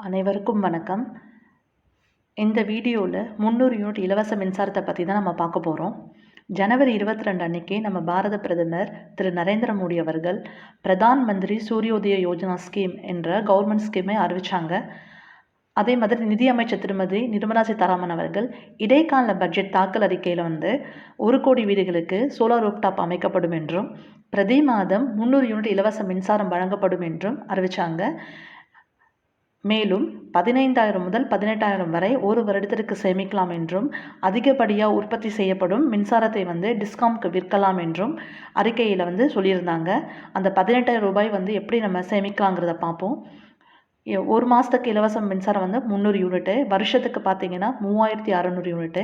அனைவருக்கும் வணக்கம். இந்த வீடியோவில் முந்நூறு யூனிட் இலவச மின்சாரத்தை பற்றி தான் நம்ம பார்க்க போகிறோம் ஜனவரி இருபத்தி ரெண்டு அன்னைக்கு நம்ம பாரத பிரதமர் திரு நரேந்திர மோடி அவர்கள் பிரதான் மந்திரி சூரியோதய யோஜனா ஸ்கீம் என்ற கவர்மெண்ட் ஸ்கீமை அறிவித்தாங்க அதே மாதிரி நிதியமைச்சர் திருமதி நிர்மலா சீதாராமன் அவர்கள் இடைக்கால பட்ஜெட் தாக்கல் அறிக்கையில் வந்து ஒரு கோடி வீடுகளுக்கு சோலார் ரூப்டாப் அமைக்கப்படும் என்றும் பிரதி மாதம் முந்நூறு யூனிட் இலவச மின்சாரம் வழங்கப்படும் என்றும் அறிவித்தாங்க மேலும் பதினைந்தாயிரம் முதல் பதினெட்டாயிரம் வரை ஒரு வருடத்திற்கு சேமிக்கலாம் என்றும் அதிகப்படியாக உற்பத்தி செய்யப்படும் மின்சாரத்தை வந்து டிஸ்காம்க்கு விற்கலாம் என்றும் அறிக்கையில் வந்து சொல்லியிருந்தாங்க. அந்த பதினெட்டாயிரம் ரூபாய் வந்து எப்படி நம்ம சேமிக்கலாங்கிறத பார்ப்போம். ஒரு மாதத்துக்கு இலவச மின்சாரம் வந்து முந்நூறு யூனிட்டு வருஷத்துக்கு பார்த்தீங்கன்னா மூவாயிரத்தி அறநூறு யூனிட்டு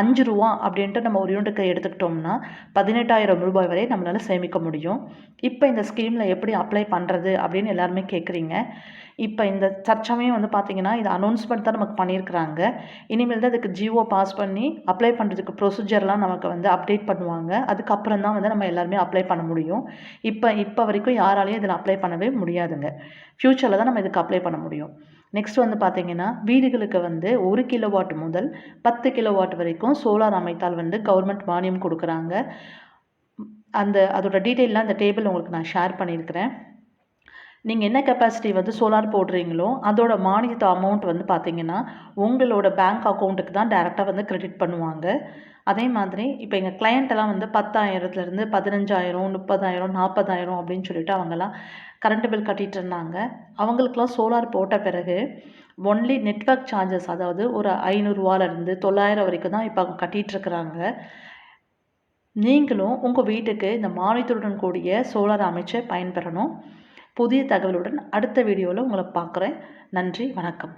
அஞ்சு ரூபா அப்படின்ட்டு நம்ம ஒரு யூனிட்டுக்கு எடுத்துக்கிட்டோம்னா பதினெட்டாயிரம் ரூபாய் வரை நம்மளால் சேமிக்க முடியும். இப்போ இந்த ஸ்கீமில் எப்படி அப்ளை பண்ணுறது அப்படின்னு எல்லாருமே கேட்குறீங்க இப்போ இந்த சர்ச்சமே வந்து பார்த்திங்கன்னா இது அனௌன்ஸ்மெண்ட் தான் நமக்கு பண்ணியிருக்கிறாங்க இனிமேல் தான் அதுக்கு ஜிஓ பாஸ் பண்ணி அப்ளை பண்ணுறதுக்கு ப்ரொசீஜர்லாம் நமக்கு வந்து அப்டேட் பண்ணுவாங்க. அதுக்கப்புறம் தான் வந்து நம்ம எல்லாருமே அப்ளை பண்ண முடியும். இப்போ இப்போ வரைக்கும் யாராலையும் இதில் அப்ளை பண்ணவே முடியாதுங்க. ஃப்யூச்சரில் தான் நம்ம இதுக்கு அப்ளை பண்ண முடியும். நெக்ஸ்ட் வந்து பார்த்திங்கன்னா வீடுகளுக்கு வந்து ஒரு கிலோவாட் முதல் பத்து கிலோவாட் வரைக்கும் சோலார் அமைத்தால் வந்து கவர்மெண்ட் மானியம் கொடுக்குறாங்க. அந்த அதோட டீட்டெயிலாம் அந்த டேபிள் உங்களுக்கு நான் ஷேர் பண்ணியிருக்கிறேன். நீங்கள் என்ன கெப்பாசிட்டி வந்து சோலார் போடுறீங்களோ அதோட மானியத்த அமௌண்ட் வந்து பார்த்திங்கன்னா உங்களோட பேங்க் அக்கௌண்ட்டுக்கு தான் டேரெக்டாக வந்து கிரெடிட் பண்ணுவாங்க. அதே மாதிரி இப்போ எங்கள் கிளையண்ட்டெல்லாம் வந்து பத்தாயிரத்துலேருந்து பதினஞ்சாயிரம் முப்பதாயிரம் நாற்பதாயிரம் அப்படின்னு சொல்லிட்டு அவங்கெல்லாம் கரண்ட் பில் கட்டிகிட்டு இருந்தாங்க. அவங்களுக்குலாம் சோலார் போட்ட பிறகு ஒன்லி நெட்ஒர்க் சார்ஜஸ் அதாவது ஒரு ஐநூறுரூவாலேருந்து தொள்ளாயிரம் வரைக்கும் தான் இப்போ அவங்க கட்டிகிட்ருக்குறாங்க நீங்களும் உங்கள் வீட்டுக்கு இந்த மானியத்துடன் கூடிய சோலார் அமைச்சை பயன்பெறணும். புதிய தகவலுடன் அடுத்த வீடியோவில் உங்களை பார்க்குறேன். நன்றி வணக்கம்.